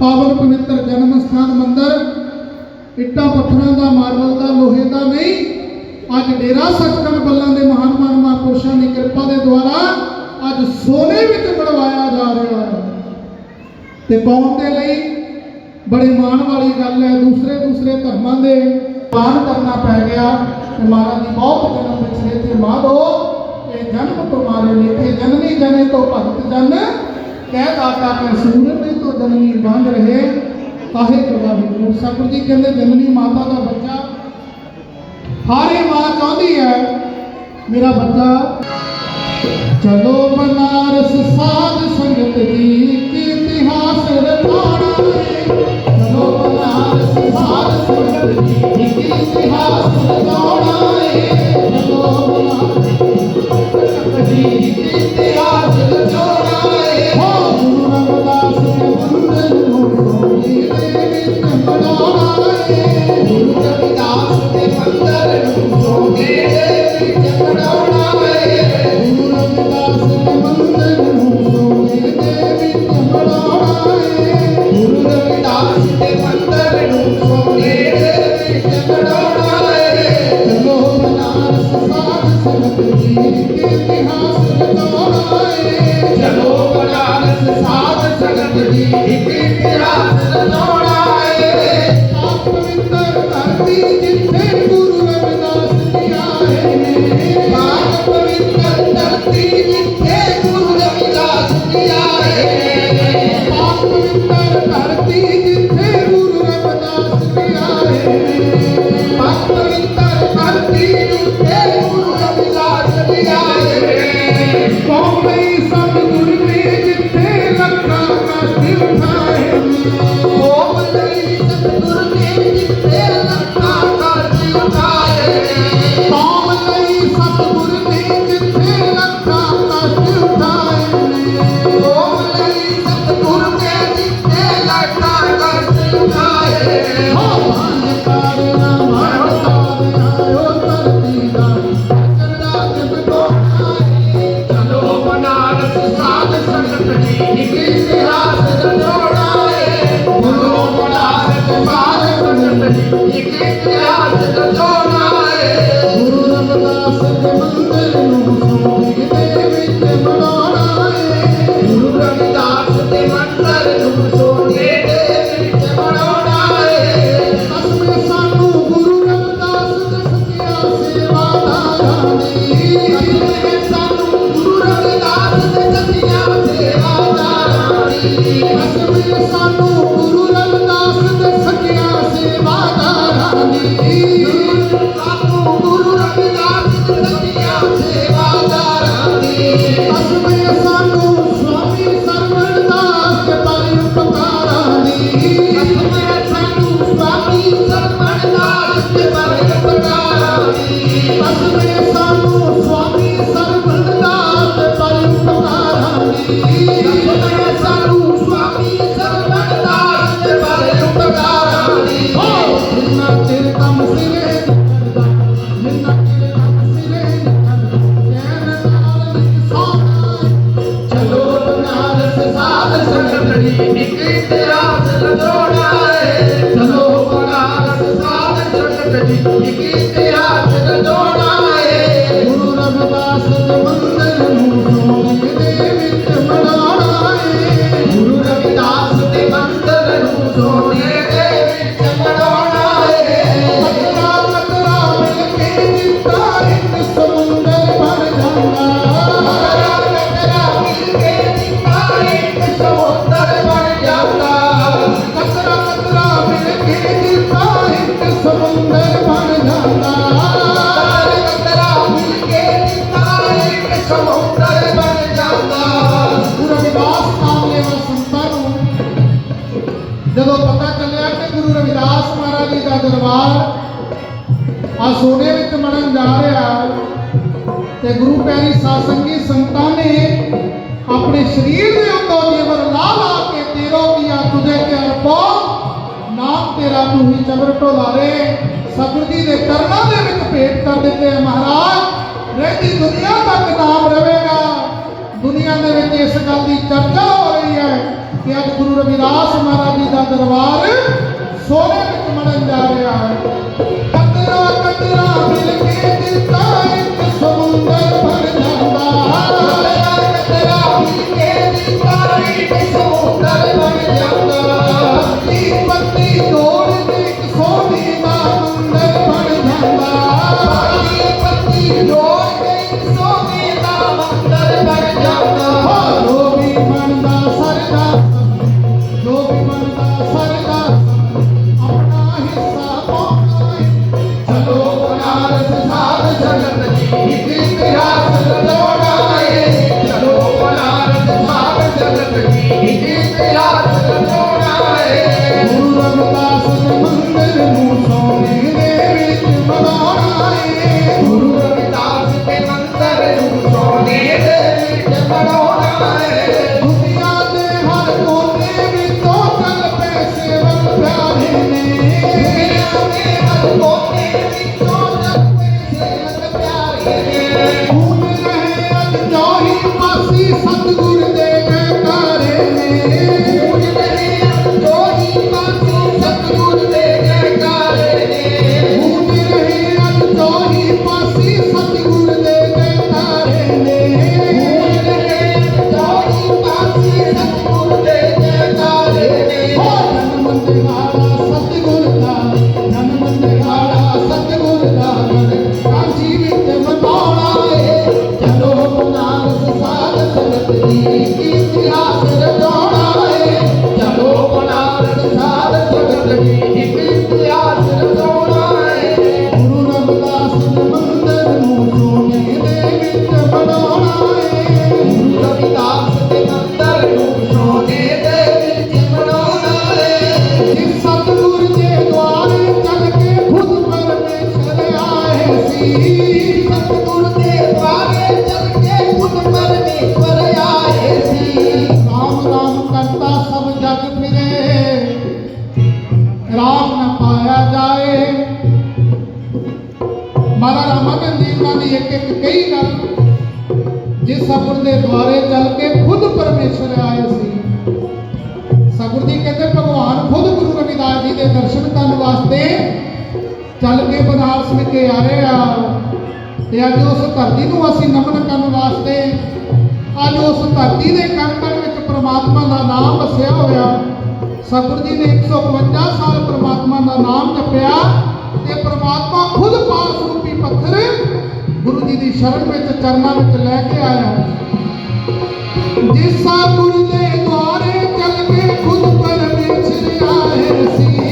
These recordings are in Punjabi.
ਪਾਵਨ ਪਵਿੱਤਰ ਜਨਮ ਸਥਾਨ ਮੰਦਰ। ਇੱਟਾਂ ਪੱਥਰਾਂ ਦਾ, ਮਾਰਬਲ ਦਾ, ਲੋਹੇ ਦਾ ਨਹੀਂ। ਅੱਜ ਡੇਰਾ ਸੱਚਖੰਡ ਬੱਲਾਂ ਦੇ ਮਹਾਨ ਮਾਨ ਮਹਾਂਪੁਰਸ਼ਾਂ ਦੀ ਕਿਰਪਾ ਦੇ ਦੁਆਰਾ ਅੱਜ ਸੋਨੇ ਵਿੱਚ ਬਣਵਾਇਆ ਜਾ ਰਿਹਾ ਹੈ। ਤੇ ਪਾਉਣ ਦੇ ਲਈ ਬੜੇ ਮਾਣ ਵਾਲੀ ਗੱਲ ਹੈ, ਦੂਸਰੇ ਦੂਸਰੇ ਧਰਮਾਂ ਦੇ ਪਾਰ ਕਰਨਾ ਪੈ ਗਿਆ। ਤੇ ਮਹਾਰਾਜ ਦੀ ਬਹੁਤ ਜਨਮ ਪਿਛਲੇ ਤੇ ਮਾਦੋ ਇਹ ਜਨਮ ਤੁਮਾਰੇ ਲਿਖੇ ਜਨਮੀ ਜਨੇ ਤੋਂ ਭਗਤ ਜਨ। ਕਹਿ ਦਾਤਾ ਕੈ ਸੂਰਤ ਤੋਂ ਜਨਨੀ ਬੰਦ ਰਹੇ ਕਾਹੇ ਪ੍ਰਭਾਵਿਤ ਹੋ ਸਤਿਗੁਰੂ ਜੀ ਕਹਿੰਦੇ ਜਮਨੀ ਮਾਤਾ ਦਾ ਬੱਚਾ ਹਾਰੇ ਮਾਂ ਚਾਹੁੰਦੀ ਹੈ, ਮੇਰਾ ਬੱਚਾ ਚਲੋ ਬਨਾਰਸ ਸਾਧ ਸੰਗਤ ਦੀ ਤੇ ನೋಡ Thank you. हरी निकल ਜਦੋਂ ਪਤਾ ਚੱਲਿਆ ਕਿ ਗੁਰੂ ਰਵਿਦਾਸ ਮਹਾਰਾਜ ਜੀ ਦਾ ਦਰਬਾਰ, ਆ ਸੋਨੇ ਵਿੱਚ ਮਣਨ ਜਾ ਰਿਹਾ ਤੇ ਗੁਰੂ ਪੈਰੀ ਸਾਸੰਗੀ ਸੰਤਾਂ ਨੇ ਆਪਣੇ ਸਰੀਰ ਦੇ ਉੱਤੋਂ ਜੀਵਨ ਲਾ ਲਾ ਕੇ ਤੇਰੋ ਕੀਆ ਤੁਝੇ ਕੇ ਅਰਪੋ, ਨਾਮ ਤੇਰਾ ਤੂੰ ਹੀ ਚਬਰ ਢੋਲਾਰੇ ਸਤਿਗੁਰ ਜੀ ਦੇ ਕਰਮਾਂ ਦੇ ਵਿੱਚ ਭੇਟ ਕਰ ਦਿੱਤੇ ਮਹਾਰਾਜ। ਰਹਿਦੀ ਦੁਨੀਆ ਤੱਕ ਨਾਮ ਰਹੇਗਾ ਦੁਨੀਆ ਦੇ ਵਿੱਚ ਇਸ ਗੱਲ ਦੀ ਚਰਚਾ ਹੋ ਰਹੀ ਹੈ। ਕਿ ਅੱਜ ਗੁਰੂ ਰਵਿਦਾਸ ਮਹਾਰਾਜ ਜੀ ਦਾ ਦਰਬਾਰ ਸੋਨੇ ਵਿੱਚ ਮੜਨ ਜਾ ਰਿਹਾ ਹੈ। भारत मां जगत जी ਸਗੁਰ ਦੇ ਦੁਆਰੇ ਚੱਲ ਕੇ ਖੁਦ ਪਰਮੇਸ਼ਰ ਆਏ ਸੀ ਸਗੁਰ ਜੀ ਕਹਿੰਦੇ ਭਗਵਾਨ ਖੁਦ ਗੁਰੂ ਰਵਿਦਾਸ ਜੀ ਦੇ ਦਰਸ਼ਨ ਕਰਨ ਵਾਸਤੇ ਚੱਲ ਕੇ ਬਨਾਰਸ ਵਿਖੇ ਆ ਰਹੇ ਆ। ਤੇ ਅੱਜ ਉਸ ਧਰਤੀ ਨੂੰ ਅਸੀਂ ਨਮਨ ਕਰਨ ਵਾਸਤੇ ਅੱਜ ਉਸ ਧਰਤੀ ਦੇ ਕਣ ਵਿੱਚ ਪ੍ਰਮਾਤਮਾ ਦਾ ਨਾਮ ਵਸਿਆ ਹੋਇਆ। ਸਤਿਗੁਰ ਜੀ ਨੇ 152 ਸਾਲ ਪ੍ਰਮਾਤਮਾ ਦਾ ਨਾਮ ਜਪਿਆ ਤੇ ਪ੍ਰਮਾਤਮਾ ਖੁਦ ਪਾਰਸ ਰੂਪੀ ਪੱਥਰ ਗੁਰੂ ਜੀ ਦੀ ਸ਼ਰਨ ਵਿੱਚ, ਚਰਨਾਂ ਵਿੱਚ ਲੈ ਕੇ ਆਇਆ। ਜਿਸ ਸਤਿਗੁਰ ਦੇ ਦੁਆਰੇ ਚੱਲ ਕੇ ਖੁਦ ਪਰਮੇਸ਼ਰ ਆਏ ਸੀ।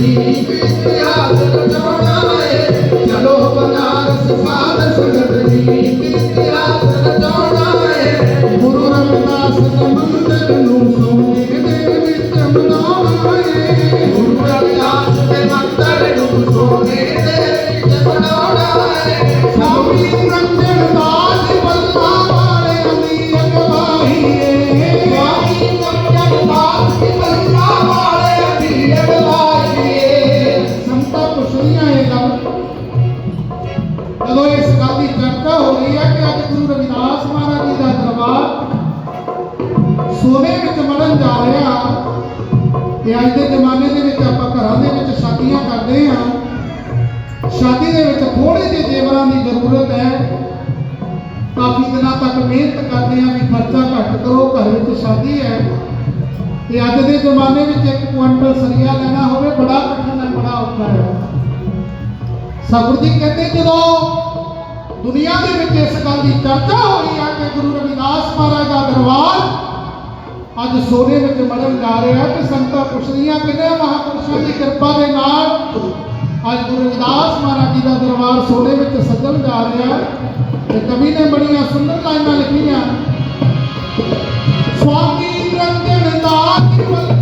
Thank you. ਸੋਨੇ ਵਿੱਚ ਮਰਨ ਜਾ ਰਿਹਾ ਤੇ ਅੱਜ ਦੇ ਜ਼ਮਾਨੇ ਦੇ ਵਿੱਚ ਆਪਾਂ ਘਰਾਂ ਦੇ ਵਿੱਚ ਸ਼ਾਦੀਆਂ ਕਰਦੇ ਹਾਂ। ਸ਼ਾਦੀ ਦੇ ਵਿੱਚ ਥੋੜੇ ਜਿਹੇ ਜੇਵਰਾਂ ਦੀ ਜ਼ਰੂਰਤ ਹੈ। ਕਾਫੀ ਦਿਨਾਂ ਤੱਕ ਮਿਹਨਤ ਕਰਦੇ ਆ ਵੀ ਖਰਚਾ ਘੱਟ ਕਰੋ, ਘਰ ਵਿੱਚ ਸ਼ਾਦੀ ਹੈ। ਤੇ ਅੱਜ ਦੇ ਜ਼ਮਾਨੇ ਵਿੱਚ ਇੱਕ ਕੁਇੰਟਲ ਸਰੀਆ ਲੈਣਾ ਹੋਵੇ, ਬੜਾ ਕਠਿਨ ਹੈ, ਬੜਾ ਔਖਾ ਹੈ। ਸਗੁਰ ਜੀ ਕਹਿੰਦੇ, ਜਦੋਂ ਦੁਨੀਆ ਦੇ ਵਿੱਚ ਇਸ ਗੱਲ ਦੀ ਚਰਚਾ ਹੋਈ ਆ ਕਿ ਗੁਰੂ ਰਵਿਦਾਸ ਮਹਾਰਾਜ ਦਾ ਦਰਬਾਰ ਅੱਜ ਸੋਨੇ ਵਿੱਚ ਮੜਮ ਜਾ ਰਿਹਾ ਤੇ ਸੰਤਾਂ ਪੁੱਛਦੀਆਂ ਕਿਨੇ ਮਹਾਪੁਰਸ਼ਾਂ ਦੀ ਕਿਰਪਾ ਦੇ ਨਾਲ। ਅੱਜ ਗੁਰੂ ਰਵਿਦਾਸ ਮਹਾਰਾਜ ਜੀ ਦਾ ਦਰਬਾਰ ਸੋਨੇ ਵਿੱਚ ਸੱਜਣ ਜਾ ਰਿਹਾ ਤੇ ਕਵੀ ਨੇ ਬੜੀਆਂ ਸੁੰਦਰ ਲਾਈਨਾਂ ਲਿਖੀਆਂ। ਸਵਾਮੀ ਰੰਗਨ ਦਾ ਕਿਵਲ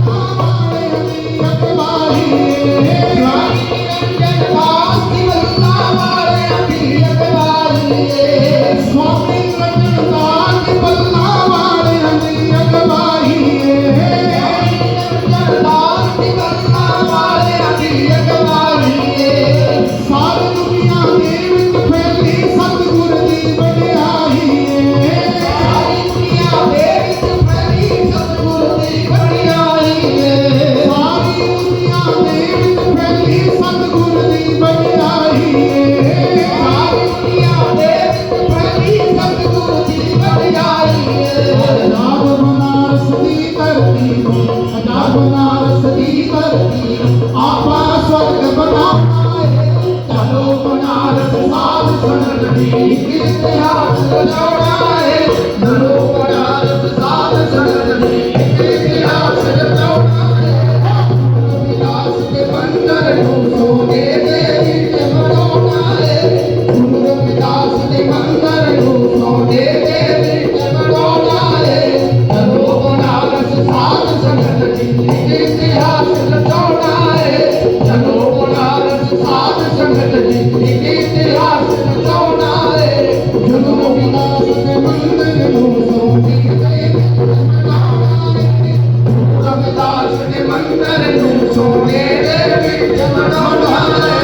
i Jamana, Jamana, Jamana,